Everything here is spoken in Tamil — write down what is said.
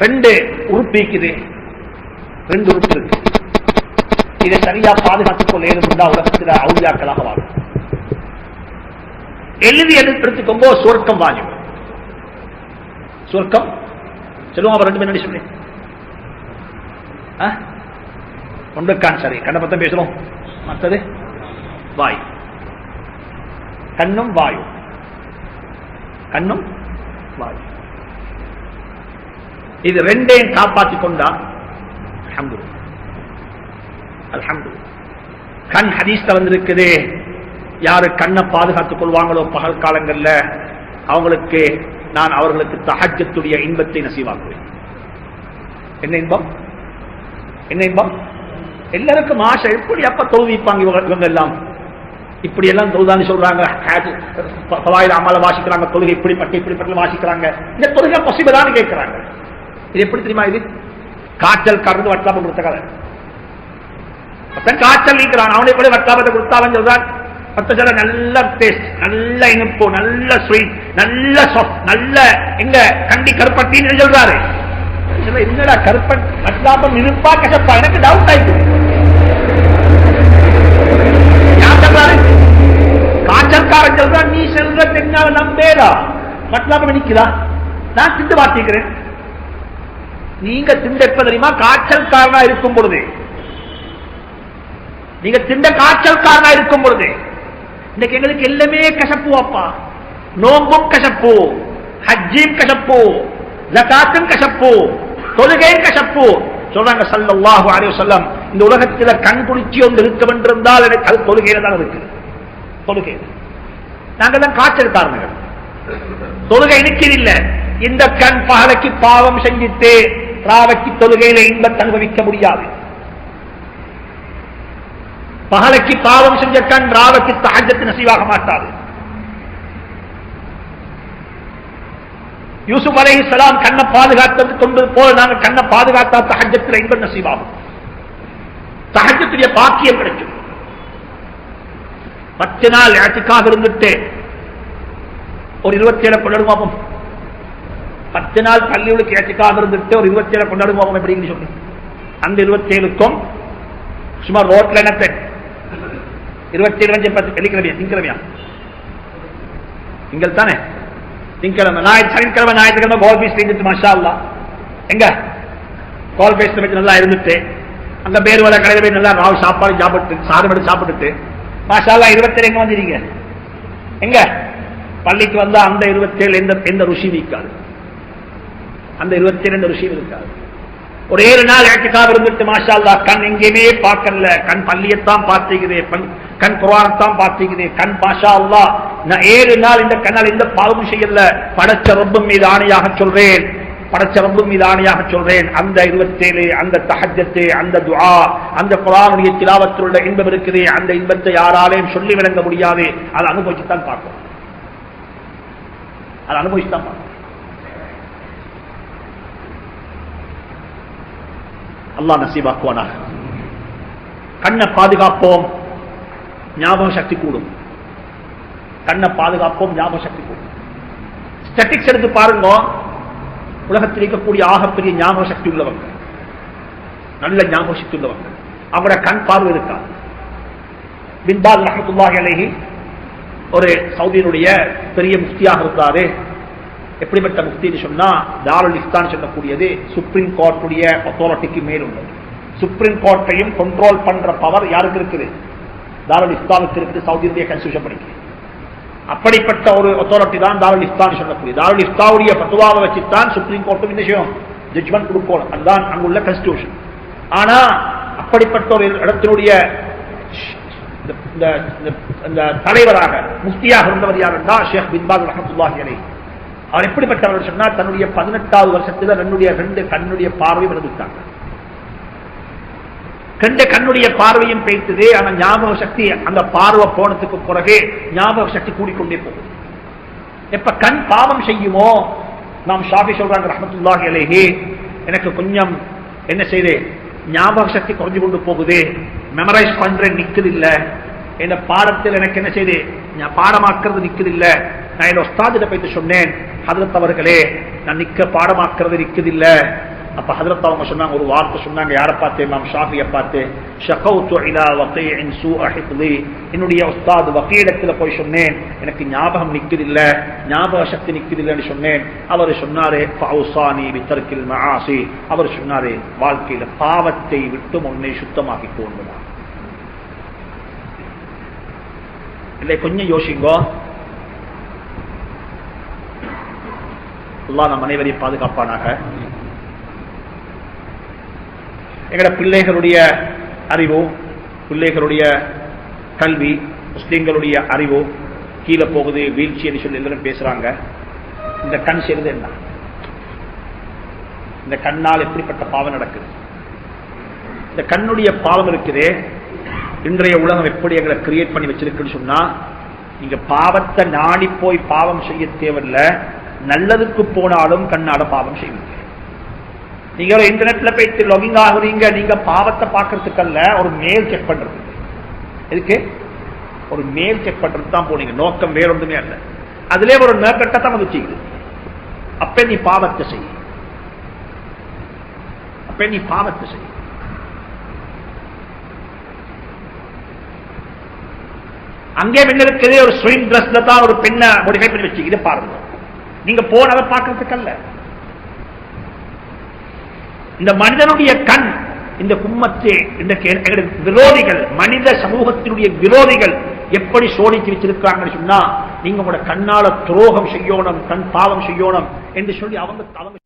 ரெண்டு உறுப்பு இருக்குது ரெண்டு உறுப்பு இருக்கு இதை சரியா பாதுகாத்துக் கொள்ள ஏதுண்டா உலகத்தில் அவுளியாக்களாக வாழும். எழுதி எடுத்துக்கோங்க சொர்க்கம் வாழும் சொர்க்கம் சொல்லுவோம் அவர் ரெண்டு பேரும் என்ன ஒன்றுக்கான் சரி கண்ணை பத்தம் பேசுறோம். மற்றது வாய். கண்ணும் வாயு கண்ணும் வாயு இது ரெண்டையும் காப்பாற்றி கொண்டா அலமது அலமது கண் ஹதீஸ்ல வந்திருக்குது. யாரு கண்ணை பாதுகாத்துக் கொள்வாங்களோ பகல் காலங்கள்ல அவங்களுக்கு நான் அவர்களுக்கு தகஜத்துடைய இன்பத்தை நசீவாக்குவேன். என்ன இன்பம்? என்ன இன்பம்? எல்லாருக்கும் ஆசை எப்படி அப்ப தொழுவிப்பாங்க இவங்க எல்லாம்? இப்படி எல்லாம் தொழுதான்னு சொல்றாங்க. பவாயில் அமல வாசிக்கிறாங்க தொழுகை இப்படிப்பட்ட இப்படிப்பட்ட வாசிக்கிறாங்க. இந்த தொழுகை பாசிபிளான்னு கேட்கிறாங்க. இது எப்படி தெரியுமா இது? காய்ச்சல் கறந்து வட்டாபம் கொடுத்த கதை. காய்ச்சல் நீக்கிறான் அவனை கூட வட்டாபத்தை கொடுத்தாலும் சொல்றான் மத்த சில நல்ல டேஸ்ட் நல்ல இனிப்பு நல்ல ஸ்வீட் நல்ல நல்ல எங்க கண்டி கருப்பட்டின்னு சொல்றாரு. என்னடா கருப்பன் வட்டாபம் இருப்பா கசப்பா? எனக்கு டவுட் ஆயிடுச்சு காய்ச்சல்காரன் சொல்றான் நீ செல்ற தென்னால நம்பேடா வட்டாபம் நிக்கிறா நான் திண்டு பார்த்திக்கிறேன் நீங்க திண்டெப்ப தெரியுமா? காய்ச்சல்காரனா இருக்கும் பொழுது. நீங்க திண்ட காய்ச்சல்காரனா இருக்கும் பொழுது. இன்னைக்கு எங்களுக்கு எல்லாமே கசப்பு அப்பா நோம்பும் கசப்பு. ஹஜ்ஜியும் கசப்பு. ஜகாத்தும் கசப்பு. தொழுகையும் கசப்பு. சொல்றாங்க சல்லாஹு அலைஹி சொல்லம் இந்த உலகத்துல கண் குளிச்சி ஒன்று இருக்க வென்றிருந்தால் எனக்கு அது தொழுகையில தான் இருக்கு. தொழுகை. நாங்க தான் காய்ச்சல் காரணங்கள் தொழுகை நிற்கிறதில்ல இந்த கண் பகலைக்கு பாவம் செஞ்சிட்டு ராவைக்கு தொழுகையில இன்பத்தை அனுபவிக்க முடியாது. பகலைக்கு பாவம் செஞ்ச கண் ராவைக்கு தகஜத்து நசீவாக மாட்டாது. யூசுப் அலை இஸ்லாம் கண்ணை பாதுகாத்தது கொண்டது போல நாங்கள் கண்ணை பாதுகாத்தா தகஜத்தில் இன்பம் நசீவாகும். தகஜத்துடைய பாக்கியம் கிடைக்கும். பத்து நாள் இடத்துக்காக இருந்துட்டு ஒரு இருபத்தி ஏழு கொண்டாடுவோம் பத்து நாள் பள்ளிகளுக்கு ஏற்றுக்காக இருந்துட்டு ஒரு இருபத்தி ஏழு கொண்டாடுவோம் எப்படின்னு சொல்லி அந்த இருபத்தி ஏழுக்கும் சும்மா ரோட்ல என்ன பெண் இருபத்தி ஏழு பத்து வெள்ளிக்கிழமையா? திங்கிழமையா திங்கள் தானே திங்கிழமை ஞாயிற்று சனிக்கிழமை ஞாயிற்றுக்கிழமை கோல் பீஸ் செஞ்சுட்டு மஷா அல்லா எங்க? கோல் பீஸ் வச்சு நல்லா இருந்துட்டு அந்த பேர் வர கடையில் போய் நல்லா ராவ் சாப்பாடு சாப்பிட்டு சாதம் சாப்பிட்டுட்டு மாஷா அல்லா இருபத்தேழு எங்க வந்துருங்க எங்க? பள்ளிக்கு வந்தா அந்த இருபத்தேழு எந்த எந்த ருசி இருக்காது அந்த இருபத்தி ரெண்டு விஷயம் இருக்காது ஒரு ஏழு நாள் ஏற்றுக்காக இருந்துட்டு மாஷா அல்லா கண் எங்கேயுமே பார்க்கல. கண் பள்ளியத்தான் பார்த்துக்குது கண் குரானத்தான் பார்த்துக்குது கண் பாஷா அல்லா நான் ஏழு நாள் இந்த கண்ணால் எந்த பாவமும் செய்யல. படைச்ச ரப்பும் மீது ஆணையாக சொல்றேன். படைச்ச ரப்பும் மீது ஆணையாக சொல்றேன். அந்த இருபத்தேழு அந்த தஹஜத்து அந்த துவா அந்த குரானுடைய திலாவத்தில் உள்ள இன்பம் இருக்குது. அந்த இன்பத்தை யாராலையும் சொல்லி விளங்க முடியாது. அதை அனுபவிச்சுத்தான் பார்ப்போம். அதை அனுபவிச்சுதான் பார்க்கணும் அல்லா நசீபாக்குவானாக கண்ணை பாதுகாப்போம் ஞாபக சக்தி கூடும். கண்ணை பாதுகாப்போம் ஞாபக சக்தி கூடும். ஸ்டட்டிக்ஸ் எடுத்து பாருங்க. உலகத்தில் இருக்கக்கூடிய ஆகப்பெரிய ஞாபக சக்தி உள்ளவங்க. நல்ல ஞாபக சக்தி உள்ளவங்க. அவரை கண் பார்வை இருக்கா? பின்பால் ரஹத்துல்லாஹி அலைஹி ஒரு சவுதியினுடைய பெரிய முஃப்தியாக இருக்காரு எப்படிப்பட்ட முக்தின்னு சொன்னா தாருல் இஸ்தான் சொல்லக்கூடியது சுப்ரீம் கோர்ட்டுடைய அத்தாரிட்டிக்கு மேல் உள்ளது. சுப்ரீம் கோர்ட்டையும் கண்ட்ரோல் பண்ற பவர் யாருக்கு இருக்குது? தாருல் இஸ்லாமுக்கு இருக்குது சவுதியுடைய கன்ஸ்டியூஷன் படிக்கு. அப்படிப்பட்ட ஒரு அத்தாரிட்டி தான் தாருல் இஸ்தான் சொல்லக்கூடிய தாருல் இஸ்தாவுடைய பத்துவாவை வச்சுத்தான் சுப்ரீம் கோர்ட்டும் இந்த விஷயம் ஜட்ஜ்மெண்ட் கொடுக்கணும் அதுதான் அங்குள்ள கன்ஸ்டியூஷன் ஆனா அப்படிப்பட்ட ஒரு இடத்தினுடைய இந்த- இந்த- இந்த- தலைவராக முஸ்தியாக இருந்தவர் யார் என்றால் ஷேக் பின்பால் ரஹத்துல்லாஹி அலைஹி. அவர் எப்படிப்பட்டவர் சொன்னால் தன்னுடைய பதினெட்டாவது வருஷத்துல தன்னுடைய ரெண்டு கண்ணுடைய பார்வையும் இழந்துட்டாங்க ரெண்டு கண்ணுடைய பார்வையும் பேய்த்தது ஆனா ஞாபக சக்தி அந்த பார்வை போனதுக்கு பிறகு ஞாபக சக்தி கூடிக்கொண்டே போகும் எப்ப கண் பாவம் செய்யுமோ நாம் ஷாஃபி சொல்றாங்க ரஹமத்துல்லாஹி அலைஹி எனக்கு கொஞ்சம் என்ன செய்து ஞாபக சக்தி குறைஞ்சு கொண்டு போகுது மெமரைஸ் பண்றேன் நிக்குது இல்ல என்ன பாடத்தில் எனக்கு என்ன செய்து பாடமாக்குறது நிக்குது இல்ல நான் என் ஒஸ்தாதிட்ட போயிட்டு சொன்னேன் ஹதரத் அவர்களே நான் நிக்க பாடமாக்குறது நிக்குது அப்ப ஹதரத் அவங்க சொன்னாங்க ஒரு வார்த்தை சொன்னாங்க யாரை பார்த்து இமாம் ஷாஃபியை பார்த்து ஷகௌத்து இலா வகீஇன் சூஅ என்னுடைய உஸ்தாத் வகையிடத்தில் போய் சொன்னேன் எனக்கு ஞாபகம் நிக்குதில்ல ஞாபக சக்தி நிக்குதில்லைன்னு சொன்னேன். அவர் சொன்னாரு பவுசானி வித்தர்கில் மகாசி அவர் சொன்னாரு வாழ்க்கையில பாவத்தை விட்டு உன்னை சுத்தமாக்கி கொண்டுதான் இல்லை கொஞ்சம் யோசிங்கோ. எல்லாம் நம் அனைவரையும் பாதுகாப்பானாக. எங்கட பிள்ளைகளுடைய அறிவோ பிள்ளைகளுடைய கல்வி முஸ்லிம்களுடைய அறிவோ கீழே போகுது வீழ்ச்சின்னு சொல்லி எல்லாரும் பேசுறாங்க. இந்த கண் செய்வது என்ன? இந்த கண்ணால் எப்படிப்பட்ட பாவம் நடக்குது? இந்த கண்ணுடைய பாவம் இருக்குதே இன்றைய உலகம் எப்படி எங்களை கிரியேட் பண்ணி வச்சிருக்குன்னு சொன்னா நீங்க பாவத்தை நாடி போய் பாவம் செய்ய தேவையில்லை. நல்லதுக்கு போனாலும் கண்ணால பாவம் செய்வீங்க. நீங்க ஒரு இன்டர்நெட்ல போயிட்டு லாகிங் ஆகுறீங்க நீங்க பாவத்தை பார்க்கறதுக்கல்ல ஒரு மேல் செக் பண்றது. எதுக்கு? ஒரு மேல் செக் பண்றது தான் போனீங்க. நோக்கம் வேற ஒன்றுமே அல்ல. அதுல ஒரு நேர்கட்ட தான் வந்து செய்யுது. அப்ப நீ பாவத்தை செய். அப்ப நீ பாவத்தை செய். அங்கே முன்ன இருக்குது ஒரு ஸ்விம் ட்ரெஸ்ல தான் ஒரு பெண்ணை மொடிஃபை பண்ணி வச்சு. இதை பாருங்க. நீங்க போனதை பார்க்கறதுக்கல்ல. இந்த மனிதனுடைய கண் இந்த கும்மத்து விரோதிகள் மனித சமூகத்தினுடைய விரோதிகள் எப்படி சோதித்து வச்சிருக்காங்கன்னு சொன்னா நீங்க உங்களோட கண்ணால துரோகம் செய்யணும் கண் பாவம் செய்யணும் என்று சொல்லி அவங்க அவங்க